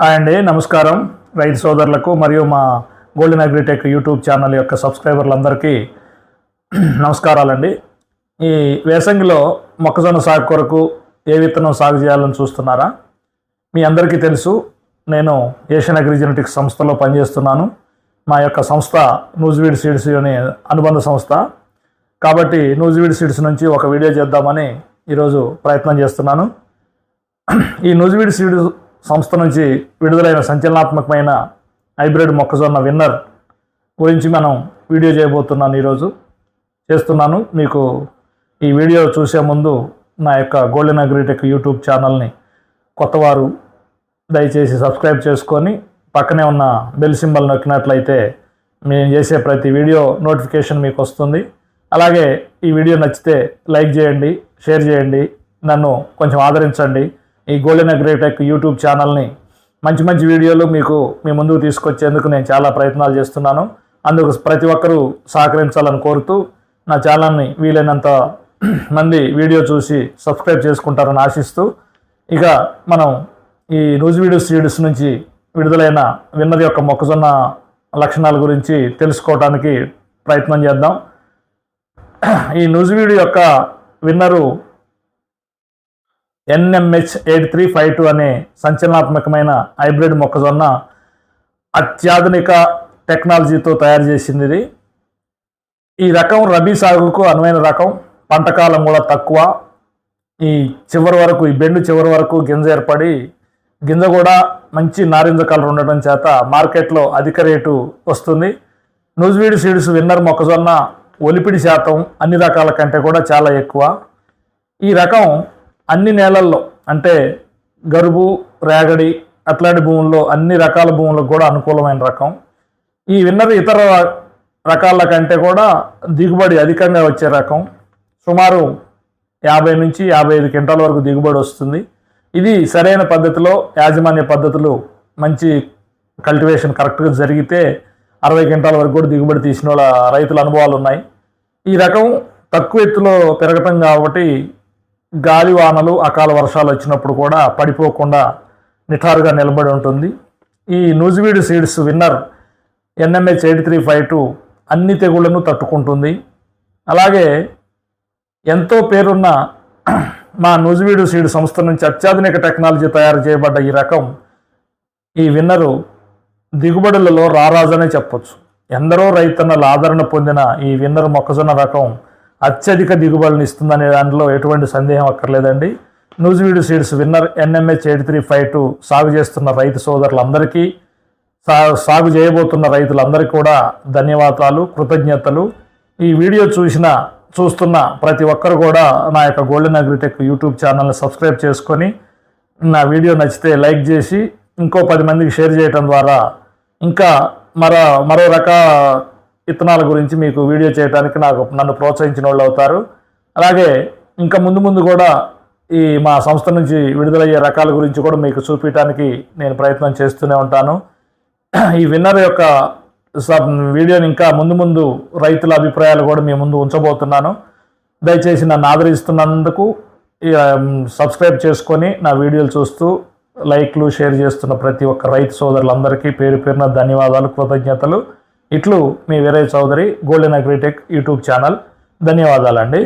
Hi అండి నమస్కారం. రైతు సోదరులకు మరియు మా గోల్డెన్ అగ్రిటెక్ యూట్యూబ్ ఛానల్ యొక్క సబ్స్క్రైబర్లందరికీ నమస్కారాలండి. ఈ వేసంగిలో మొక్కజొన్న సాగు కొరకు ఏ విత్తనం సాగు చేయాలని చూస్తున్నారా? మీ అందరికీ తెలుసు నేను ఏషియన్ అగ్రిజెనెటిక్స్ సంస్థలో పనిచేస్తున్నాను. మా యొక్క సంస్థ నూజివీడ్ సీడ్స్ అనే అనుబంధ సంస్థ. కాబట్టి నూజివీడ్ సీడ్స్ నుంచి ఒక వీడియో చేద్దామని ఈరోజు ప్రయత్నం చేస్తున్నాను. ఈ న్యూజ్వీడ్ సీడ్స్ సంస్థ నుంచి విడుదలైన సంచలనాత్మకమైన హైబ్రిడ్ మొక్కజొన్న విన్నర్ గురించి మనం వీడియో చేయబోతున్నాను ఈరోజు. చేస్తున్నాను. మీకు ఈ వీడియో చూసే ముందు నా యొక్క గోల్డెన్ అగ్రిటెక్ యూట్యూబ్ ఛానల్ని కొత్తవారు దయచేసి సబ్స్క్రైబ్ చేసుకొని పక్కనే ఉన్న బెల్ సింబల్ నొక్కినట్లయితే మేము చేసే ప్రతి వీడియో నోటిఫికేషన్ మీకు వస్తుంది. అలాగే ఈ వీడియో నచ్చితే లైక్ చేయండి షేర్ చేయండి నన్ను కొంచెం ఆదరించండి. ఈ గోల్డెన్ అగ్రిటెక్ యూట్యూబ్ ఛానల్ని మంచి మంచి వీడియోలు మీకు మీ ముందుకు తీసుకొచ్చేందుకు నేను చాలా ప్రయత్నాలు చేస్తున్నాను. అందుకు ప్రతి ఒక్కరూ సహకరించాలని కోరుతూ నా ఛానల్ని వీలైనంత మంది వీడియో చూసి సబ్స్క్రైబ్ చేసుకుంటారని ఆశిస్తూ ఇక మనం ఈ నూజివీడు సీడ్స్ నుంచి విడుదలైన విన్నది యొక్క మొక్కజొన్న లక్షణాల గురించి తెలుసుకోవడానికి ప్రయత్నం చేద్దాం. ఈ నూజివీడు యొక్క winner NMH eight three five two అనే సంచలనాత్మకమైన హైబ్రిడ్ మొక్కజొన్న అత్యాధునిక టెక్నాలజీతో తయారు చేసింది ఇది ఈ రకం రబీ సాగుకు అనువైన రకం పంటకాలం కూడా తక్కువ. ఈ చివరి వరకు ఈ బెండు చివరి వరకు గింజ ఏర్పడి గింజ కూడా మంచి నారింజ కలర్ ఉండటం చేత మార్కెట్లో అధిక రేటు వస్తుంది. నూజివీడి సీడ్స్ విన్నర్ మొక్కజొన్న ఒలిపిడి శాతం అన్ని రకాల కంటే కూడా చాలా ఎక్కువ. ఈ రకం అన్ని నేలల్లో అంటే గరుబు రేగడి అట్లాంటి భూముల్లో అన్ని రకాల భూములకు కూడా అనుకూలమైన రకం. ఈ విన్నర్ ఇతర రకాల కంటే కూడా దిగుబడి అధికంగా వచ్చే రకం. సుమారు యాభై నుంచి యాభై ఐదు క్వింటాల వరకు దిగుబడి వస్తుంది. ఇది సరైన పద్ధతిలో యాజమాన్య పద్ధతులు మంచి కల్టివేషన్ కరెక్ట్గా జరిగితే అరవై క్వింటాల వరకు కూడా దిగుబడి తీసిన వాళ్ళ రైతుల అనుభవాలు ఉన్నాయి. ఈ రకం తక్కువ ఎత్తులో పెరగటం కాబట్టి గాలి వానలు అకాల వర్షాలు వచ్చినప్పుడు కూడా పడిపోకుండా నిఠారుగా నిలబడి ఉంటుంది. ఈ Nuziveedu seeds winner NMH eight three five two అన్ని తెగుళ్ళను తట్టుకుంటుంది. అలాగే ఎంతో పేరున్న మా నూజివీడు సీడ్ సంస్థ నుంచి అత్యాధునిక టెక్నాలజీ తయారు చేయబడ్డ ఈ రకం ఈ విన్నరు దిగుబడులలో రారాజనే చెప్పొచ్చు. ఎందరో రైతన్నల ఆదరణ పొందిన ఈ విన్నర్ మొక్కజొన్న రకం అత్యధిక దిగుబడులను ఇస్తుందనే దాంట్లో ఎటువంటి సందేహం అక్కర్లేదండి. Nuziveedu seeds winner NMH eight three five two సాగు చేస్తున్న రైతు సోదరులందరికీ సా సాగు చేయబోతున్న రైతులందరికీ కూడా ధన్యవాదాలు కృతజ్ఞతలు. ఈ వీడియో చూసిన చూస్తున్న ప్రతి ఒక్కరు కూడా నా యొక్క గోల్డెన్ అగ్రిటెక్ యూట్యూబ్ ఛానల్ని సబ్స్క్రైబ్ చేసుకొని నా వీడియో నచ్చితే లైక్ చేసి ఇంకో పది మందికి షేర్ చేయటం ద్వారా ఇంకా మరో మరో రకాల విత్తనాల గురించి మీకు వీడియో చేయడానికి నాకు నన్ను ప్రోత్సహించిన వాళ్ళు అవుతారు. అలాగే ఇంకా ముందు ముందు కూడా ఈ మా సంస్థ నుంచి విడుదలయ్యే రకాల గురించి కూడా మీకు చూపించడానికి నేను ప్రయత్నం చేస్తూనే ఉంటాను. ఈ విన్నర్ యొక్క సబ్ వీడియోని ఇంకా ముందు ముందు రైతుల అభిప్రాయాలు కూడా మీ ముందు ఉంచబోతున్నాను. దయచేసి నన్ను ఆదరిస్తున్నందుకు సబ్స్క్రైబ్ చేసుకొని నా వీడియోలు చూస్తూ లైక్లు షేర్ చేస్తున్న ప్రతి ఒక్క రైతు సోదరులందరికీ పేరు పేరున ధన్యవాదాలు కృతజ్ఞతలు. ఇట్లు మీ Veeraiah Chowdary golden agritech YouTube channel. ధన్యవాదాలండి.